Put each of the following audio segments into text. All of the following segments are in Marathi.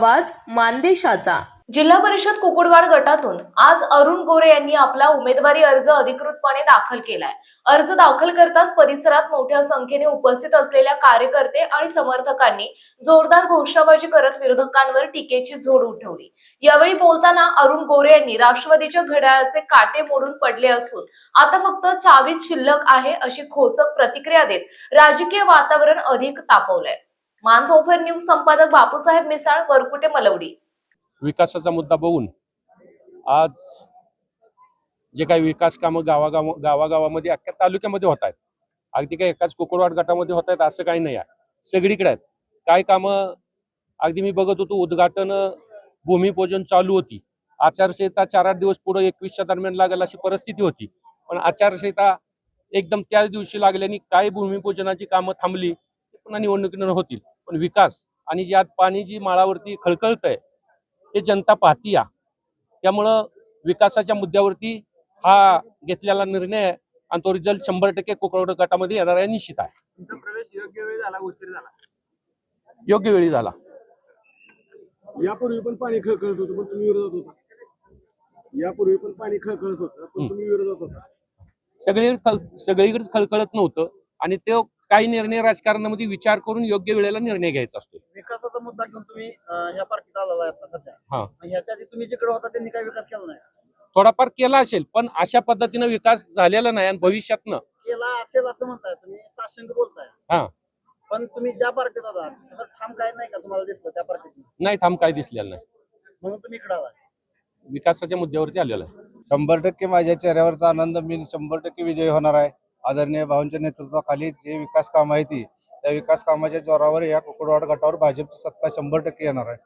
आवाज मानदेशाचा. जिल्हा परिषद कुकुडवाड गटातून आज अरुण गोरे यांनी आपला उमेदवारी अर्ज अधिकृतपणे दाखल केलाय. अर्ज दाखल करताच परिसरात मोठ्या संख्येने उपस्थित असलेल्या कार्यकर्ते आणि समर्थकांनी जोरदार घोषणाबाजी करत विरोधकांवर टीकेची झोड उठवली. यावेळी बोलताना अरुण गोरे यांनी राष्ट्रवादीच्या घड्याळाचे काटे मोडून पडले असून आता फक्त चावीच शिल्लक आहे अशी खोचक प्रतिक्रिया देत राजकीय वातावरण अधिक तापवलंय. मानसोफर न्यूज संपादक बापूसाहेब मिसाळ वरकुटे मलवडी. विकासाचा मुद्दा बघून आज जे काही विकास कामं गावागाव गावागावामध्ये अख्ख्या तालुक्यामध्ये होत आहेत. अगदी काही एकाच कोकणवाड गटामध्ये होत आहेत असं काही नाही आहे. सगळीकडे आहेत. काय कामं अगदी मी बघत होतो उद्घाटन भूमिपूजन चालू होती. आचारसंहिता चार आठ दिवस पुढे एकवीसच्या दरम्यान लागेल अशी परिस्थिती होती. पण आचारसंहिता एकदम त्याच दिवशी लागल्याने काय भूमिपूजनाची कामं थांबली ते पुन्हा निवडणुकीनं होतील. पण विकास आणि जी आज पाणी जी माळावरती खळखळत आहे हे जनता पाहती या. त्यामुळं विकासाच्या मुद्द्यावरती हा घेतलेला निर्णय आहे आणि तो रिझल्ट शंभर टक्के कोकण गटामध्ये येणार आहे निश्चित आहे. तुमचा प्रवेश योग्य वेळ झाला उशीर झाला? योग्य वेळी झाला. यापूर्वी पण पाणी खळखळत होतं पण तुम्ही विरोधात होता. यापूर्वी पण पाणी खळखळत होतं पण तुम्ही विरोधात होता. सगळे सगळीकडेच खळखळत नव्हतं आणि तो काही निर्णय राजकारणामध्ये विचार करून योग्य वेळेला निर्णय घ्यायचा असतो. विकासाचा मुद्दा घेऊन तुम्ही ह्या पार्टीत आलेला आहे आता सध्या. हा. ह्याच्या आधी तुम्ही जिकडे होता त्यांनी काय विकास केला नाही. थोडाफार केला असेल पण अशा पद्धतीनं विकास झालेला नाही आणि भविष्यातनं. केला असेल असं म्हणताय तुम्ही साशंक बोलताय. हा. पण तुम्ही ज्या पार्टीत आहात तसं ठाम काय नाही का तुम्हाला दिसतं त्या पार्टीत नाही थांब काय दिसलेलं नाही. म्हणून तुम्ही इकडे आला विकासाच्या मुद्द्यावरती आलेला आहे. शंभर टक्के माझ्या चेहऱ्यावरचा आनंद मी शंभर टक्के विजयी होणार आहे. आदरणीय भाऊंच्या नेतृत्वाखाली जे विकास काम आहे ती त्या विकास कामाच्या जोरावर या कुकुडवाड गटावर भाजपची सत्ता शंभर टक्के येणार आहे.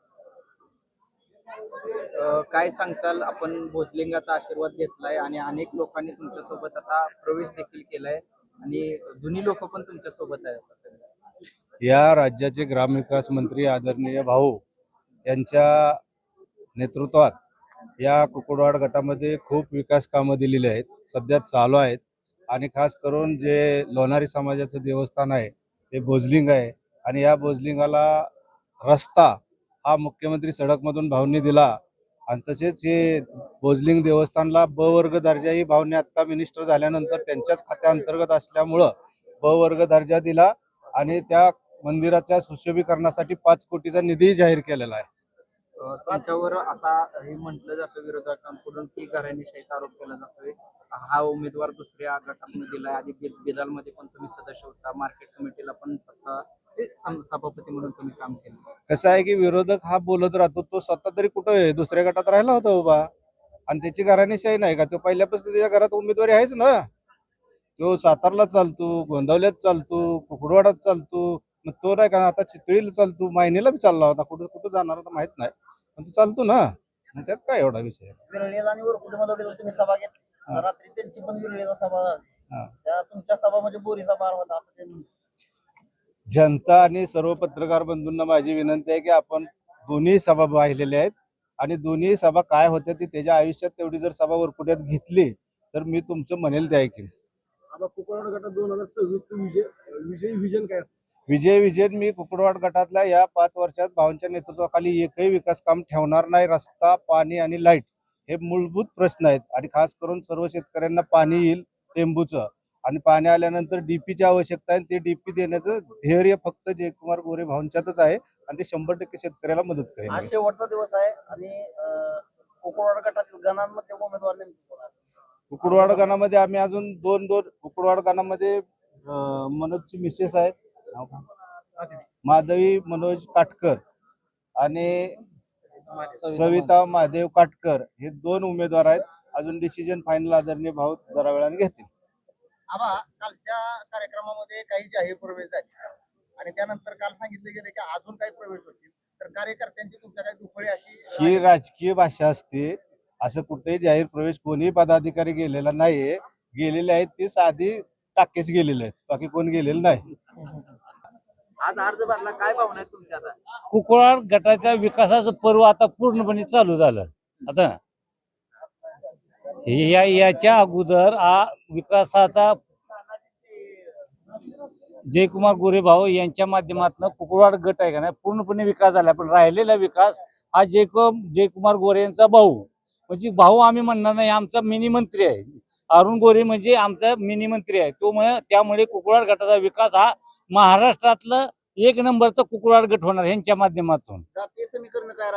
अ, काय सांगचाल आपण भोजलिंगाचा आशीर्वाद घेतलाय आणि अनेक लोकांनी तुमच्यासोबत आता प्रवेश देखील केलाय आणि जुनी लोक पण तुमच्यासोबत आहेत आता या राज्याचे ग्रामविकास मंत्री आदरणीय भाऊ यांच्या नेतृत्वात या कुकुडवाड गटामध्ये खूप विकास कामं दिलेली आहेत. सध्या चालू आहेत. आणि खास करून जे लोणारी समाजाचं देवस्थान आहे ते भोजलिंग आहे. आणि या भोजलिंगाला रस्ता हा मुख्यमंत्री सडकमधून भावनी दिला. आणि तसेच हे भोजलिंग देवस्थानला ब वर्ग दर्जा ही भावने आत्ता मिनिस्टर झाल्यानंतर त्यांच्याच खात्याअंतर्गत असल्यामुळं ब वर्ग दर्जा दिला. आणि त्या मंदिराच्या सुशोभीकरणासाठी पाच कोटीचा निधी जाहीर केलेला आहे. अ, तुमच्यावर असा हे म्हटलं जातं विरोधकांकडून की घराणेशाहीचा आरोप केला जातोय. हा उमेदवार दुसऱ्या गटातून दिलाय. आधी बिदालमध्ये पण तुम्ही सदस्य होता. मार्केट कमिटीला पण सत्ता सम- सभापती म्हणून तुम्ही काम केलं. कसं आहे की विरोधक हा बोलत राहतो तो स्वतः तरी कुठं आहे? दुसऱ्या गटात राहिला होता उभा. आणि त्याची घराणेशाही नाही का? तो पहिल्यापासून त्याच्या घरात उमेदवारी आहेच ना? तो सातारला चालतो गोंदवल्यात चालतो कुकडवाडात चालतो. मग तो नाही का आता चितळीला चालतो मायनेला बी चालला होता. कुठं कुठं जाणार आता माहीत नाही. पण तो चालतो ना. मग त्यात काय एवढा विषय? विरळीला आणि वरकुटे मधोडीला तुम्ही सभा घेतली. रात्री त्यांची पण विरळीला सभा झाली. हा. त्या तुमच्या सभा म्हणजे बोरीचा बार होता असं ते. जनता आणि सर्व पत्रकार बंधूंना माझी विनंती आहे की आपण दोन्ही सभा पाहिलेल्या आहेत. आणि दोन्ही सभा काय होत्या ती त्याच्या आयुष्यात तेवढी जर सभा वरकुट्यात घेतली तर मी तुमचं म्हणेल ते ऐकेन. कुकराड गटात दोन हजार सव्वीस विजय विजयी विजन काय विजय विजयन मी कुकडवाड गटातल्या या पाच वर्षात भावांच्या नेतृत्वाखाली एकही विकास काम ठेवणार नाही. रस्ता पाणी आणि लाइट. हे मूलभूत प्रश्न आहेत. आणि खास करून सर्व शेतकऱ्यांना पाणी येईल टेंबूचं. आणि पाणी आल्यानंतर डीपीची आवश्यकता आहे ते डीपी देण्याचं ध्येय फक्त जयकुमार गोरे भाऊंच्यातच आहे. आणि ते शंभर टक्के शेतकऱ्याला मदत आज करेल शेवटचा दिवस आहे आणि अं, कोकणवाड गटातील गणांमध्ये उमेदवार? कुकडवाड गाणामध्ये आम्ही अजून दोन दोन कुकडवाड गाणामध्ये मनोजची मिसेस आहे? माधवी मनोज काटकर. आणि सविता महादेव काटकर हे दोन उमेदवार आहेत. अजून डिसिजन फायनल आदरणीय भाऊ जरा वेळाने घेतील. आबा कालच्या कार्यक्रमामध्ये काही जाहीर प्रवेश झाले. आणि त्यानंतर काल सांगितले गेले की अजून काही प्रवेश होतील. तर कार्यकर्त्यांची तुमच्या काही दुफळी अशी ही राजकीय भाषा असते. असं कुठेही जाहीर प्रवेश कोणी पदाधिकारी गेलेला नाहीये. गेलेले आहेत ते साधी टाकेच गेलेले आहेत. बाकी कोण गेलेलं नाही. आज अर्ज भरला काय भावना आहे तुमच्या आता? गटाच्या विकासाचं पर्व आता पूर्णपणे चालू झालं. आता हे या याच्या अगोदर आ विकासाचा जयकुमार गोरे भाऊ यांच्या माध्यमातून कुकुळवाड गट आहे का नाही पूर्णपणे विकास झाला. पण राहिलेला विकास हा जयक जयकुमार गोरे यांचा भाऊ. म्हणजे भाऊ आम्ही म्हणणार नाही आमचा मिनी मंत्री आहे. अरुण गोरे म्हणजे आमचा मिनी मंत्री आहे. तो त्यामुळे कुकुळवाड गटाचा विकास हा महाराष्ट्रातलं एक नंबरचा कुकुरवाड गट होणार यांच्या माध्यमातून. समीकरण काय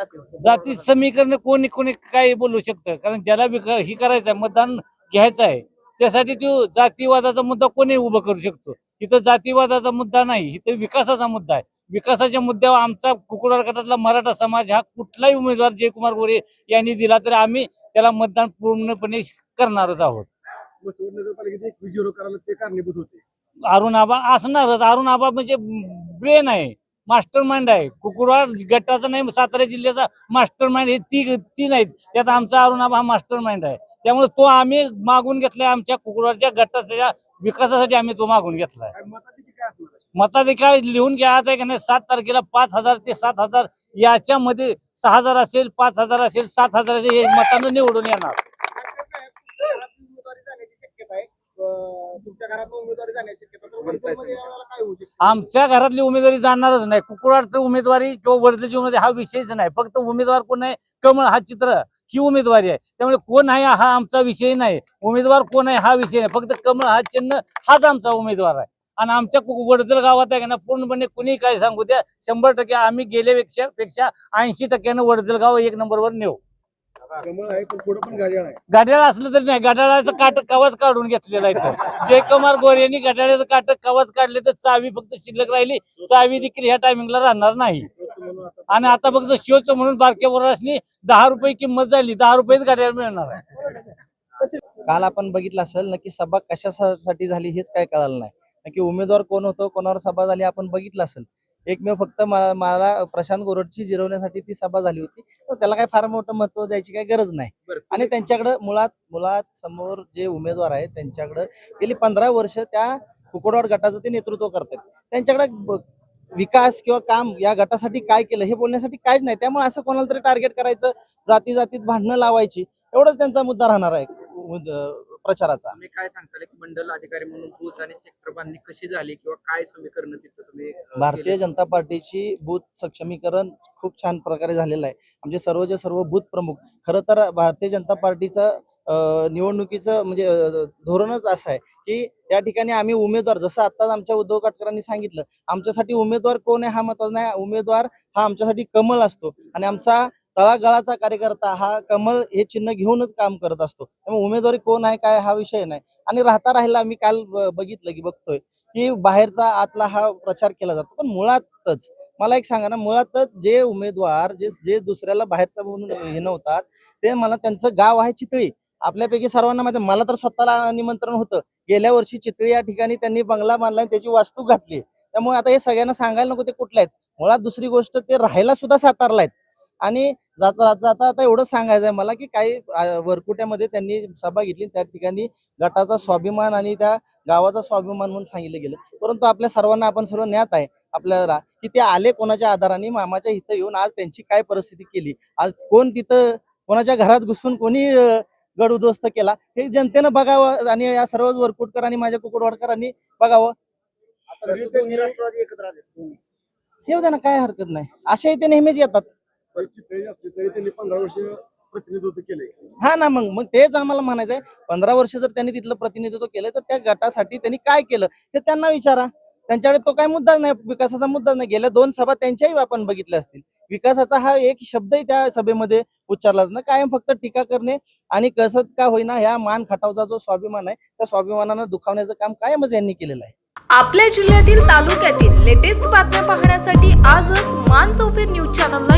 जाती समीकरण कोणी कोणी काही बोलू शकतं कारण ज्याला ही करायचं आहे मतदान घ्यायचं आहे त्यासाठी तो जातीवादाचा मुद्दा कोणी उभं करू शकतो? इथं जातीवादाचा मुद्दा नाही इथं विकासाचा मुद्दा आहे. विकासाच्या मुद्द्यावर आमचा कुकुडार गटातला मराठा समाज हा कुठलाही उमेदवार जयकुमार गोरे यांनी दिला तरी आम्ही त्याला मतदान पूर्णपणे करणारच आहोत. मसवड नगरपालिकेत एक विजय करायला ते कारणीभूत होते. अरुण आबा असणारच. अरुण आबा म्हणजे ब्रेन आहे. मास्टर माइंड आहे. कुकुरवाड गटाचा नाही सातारा जिल्ह्याचा मास्टर माइंड हे ती ती नाहीत. त्यात आमचा अरुण आबा हा मास्टर माइंड आहे. त्यामुळे तो आम्ही मागून घेतलाय आमच्या कुकुरवाडच्या गटाच्या विकासासाठी आम्ही तो मागून घेतलाय? मताधिकार लिहून घ्यायचं आहे का नाही सात तारखेला पाच हजार ते सात हजार याच्यामध्ये सहा हजार असेल पाच हजार असेल सात हजार असेल हे मतानं निवडून येणार घरात उमेदवारी जाण्याची शक्यता आहे अं, तुमच्या घरात उमेदवारी जाण्याची शक्यता तर वडगावमध्ये यावेळेला काय होऊ शकतं? आमच्या घरातली उमेदवारी जाणारच नाही. कुकुराडचं उमेदवारी किंवा वर्धेची उमेदवारी हा विषयच नाही. फक्त उमेदवार कोण आहे? कमळ हा चित्र ही उमेदवारी आहे. त्यामुळे कोण आहे हा आमचा विषय नाही. उमेदवार कोण आहे हा विषय नाही. फक्त कमळ हा चिन्ह हाच आमचा उमेदवार आहे. आणि आमच्या वडजल गावात आहे का ना पूर्णपणे कुणी काय सांगू द्या शंभर टक्के आम्ही गेल्यापेक्षा पेक्षा ऐंशी टक्क्यानं वडजल गाव एक नंबरवर नेऊ. आहे पण पुढे पण गाडी आहे. गाड्याला असलं तरी नाही गाड्याचं काट कवाच काढून घेतलेलं आहे इथं. जयकुमार गोरे यांनी गाड्याचं काट कवाच काढले तर चावी फक्त शिल्लक राहिली चावी देखील ह्या टायमिंगला राहणार नाही. आणि आता फक्त शोचं म्हणून बारक्या वरासनी दहा रुपये किंमत झाली दहा रुपयेच गाड्या मिळणार आहे. काल आपण बघितलं असेल नक्की सभा कशासाठी झाली हेच काय कळालं नाही. नक्की उमेदवार कोण होतं कोणावर सभा झाली आपण बघितलं असेल. एकमेव फक्त मला प्रशांत गोरडची जिरवण्यासाठी ती सभा झाली होती. पण त्याला काय फार मोठं महत्त्व द्यायची काही गरज नाही. आणि त्यांच्याकडे मुळात मुळात समोर जे उमेदवार आहेत त्यांच्याकडे गेली पंधरा वर्ष त्या कुकुडवाड गटाचं ते नेतृत्व करतात. त्यांच्याकडे विकास किंवा काम या गटासाठी काय केलं हे बोलण्यासाठी काहीच नाही. त्यामुळे असं कोणाला तरी टार्गेट करायचं जाती जातीत भांडणं लावायची एवढंच त्यांचा मुद्दा राहणार आहे. प्रचाराचा. तुम्ही काय सांगताल? की मंडल अधिकारी म्हणून बूथ आणि सेक्टर बांधणी कशी झाली किंवा काय समीकरण तिथं तुम्ही भारतीय? जनता पार्टीची बूथ सक्षमीकरण खूप छान प्रकारे झालेलं आहे. आमचे सर्वचे सर्व बूथ प्रमुख खरं तर भारतीय जनता पार्टीचं निवडणुकीचं म्हणजे धोरणच असं आहे की या ठिकाणी आम्ही उमेदवार जसं आत्ताच आमच्या उद्धव काटकरांनी सांगितलं आमच्यासाठी उमेदवार कोण आहे हा महत्त्वाचा नाही उमेदवार हा आमच्यासाठी कमल असतो. आणि आमचा तळागाळाचा कार्यकर्ता हा कमल हे चिन्ह घेऊनच काम करत असतो. त्यामुळे उमेदवारी कोण आहे काय हा विषय नाही. आणि राहता राहिला मी काल बघितलं की बघतोय की बाहेरचा आतला हा प्रचार केला जातो. पण मुळातच मला एक सांगा ना मुळातच जे उमेदवार जे जे दुसऱ्याला बाहेरचा म्हणून हे नव्हतात ते मला त्यांचं गाव आहे चितळी. आपल्यापैकी सर्वांना माहिती मला तर स्वतःला निमंत्रण होतं. गेल्या वर्षी चितळी या ठिकाणी त्यांनी बंगला बांधला आणि त्याची वास्तू घातली. त्यामुळे आता हे सगळ्यांना सांगायला नको ते कुठले आहेत? मुळात दुसरी गोष्ट ते राहायला सुद्धा सातारला आहेत. आणि जाता जाता आता एवढं सांगायचं आहे मला की काही वरकुट्यामध्ये त्यांनी सभा घेतली त्या ठिकाणी गटाचा स्वाभिमान आणि त्या गावाचा स्वाभिमान म्हणून सांगितलं गेलं. परंतु आपल्या सर्वांना आपण सर्व ज्ञात आहे आपल्याला की ते आले कोणाच्या आधाराने मामाच्या इथं येऊन आज त्यांची काय परिस्थिती केली? आज कोण तिथं कोणाच्या घरात घुसून कोणी गड उद्ध्वस्त केला? हे जनतेनं बघावं आणि या सर्व वरकुटकर आणि माझ्या कुकुडवाडकरांनी बघावं. राष्ट्रवादी एकत्र आले. येऊ द्या ना काय हरकत नाही. असे ते नेहमीच येतात. हा ना मग मग तेच आम्हाला म्हणायचं आहे. पंधरा वर्ष जर त्यांनी तिथलं प्रतिनिधित्व केलं तर त्या गटासाठी त्यांनी काय केलं हे त्यांना विचारा. त्यांच्याकडे तो काय मुद्दाच नाही विकासाचा मुद्दा नाही. गेल्या दोन सभा त्यांच्याही आपण बघितल्या असतील. विकासाचा हा एक शब्दही त्या सभेमध्ये उच्चारला जात कायम फक्त टीका करणे आणि कसं का होईना ह्या मान खटावचा जो स्वाभिमान आहे त्या स्वाभिमानानं दुखावण्याचं काम कायमच यांनी केलेलं आहे. आपल्या जिल्ह्यातील तालुक्यातील लेटेस्ट बातम्या पाहण्यासाठी आजच मान चौफेर न्यूज चॅनलला